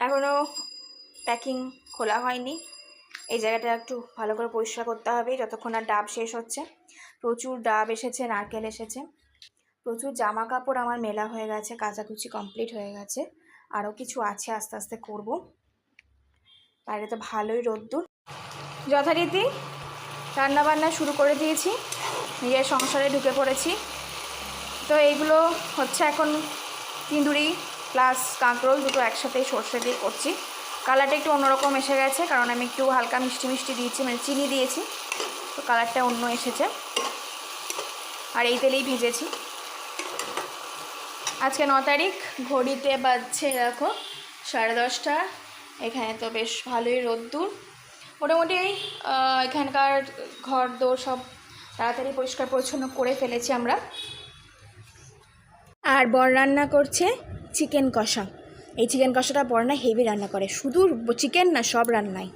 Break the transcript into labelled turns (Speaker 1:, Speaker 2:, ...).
Speaker 1: এখনও প্যাকিং খোলা হয়নি। এই জায়গাটা একটু ভালো করে পরিষ্কার করতে হবে, যতক্ষণ আর ডাব শেষ হচ্ছে। প্রচুর ডাব এসেছে, নারকেল এসেছে। প্রচুর জামা কাপড় আমার মেলা হয়ে গেছে, কাচাকুচি কমপ্লিট হয়ে গেছে। আরও কিছু আছে আস্তে আস্তে করব। বাইরে তো ভালোই রোদ্দুর। যথারীতি রান্নাবান্না শুরু করে দিয়েছি, নিজের সংসারে ঢুকে পড়েছি। তো এইগুলো হচ্ছে এখন, তিন্দুরি প্লাস কাঁকরোল দুটো একসাথে সর্ষে দিয়ে করছি। কালারটা একটু অন্যরকম এসে গেছে, কারণ আমি একটু হালকা মিষ্টি মিষ্টি দিয়েছি মানে চিনি দিয়েছি, তো কালারটা অন্য এসেছে। আর এই তেলেই ভিজেছি। আজকে ন তারিখ, ঘড়িতে বাজছে দেখো সাড়ে দশটা। এখানে তো বেশ ভালোই রোদ্দুর। মোটামুটি এখানকার ঘর দোর সব তাড়াতাড়ি পরিষ্কার পরিচ্ছন্ন করে ফেলেছি আমরা। আর বর রান্না করছে চিকেন কষা। এই চিকেন কষাটা বর না হেভি রান্না করে। শুধু চিকেন না, সব রান্নায়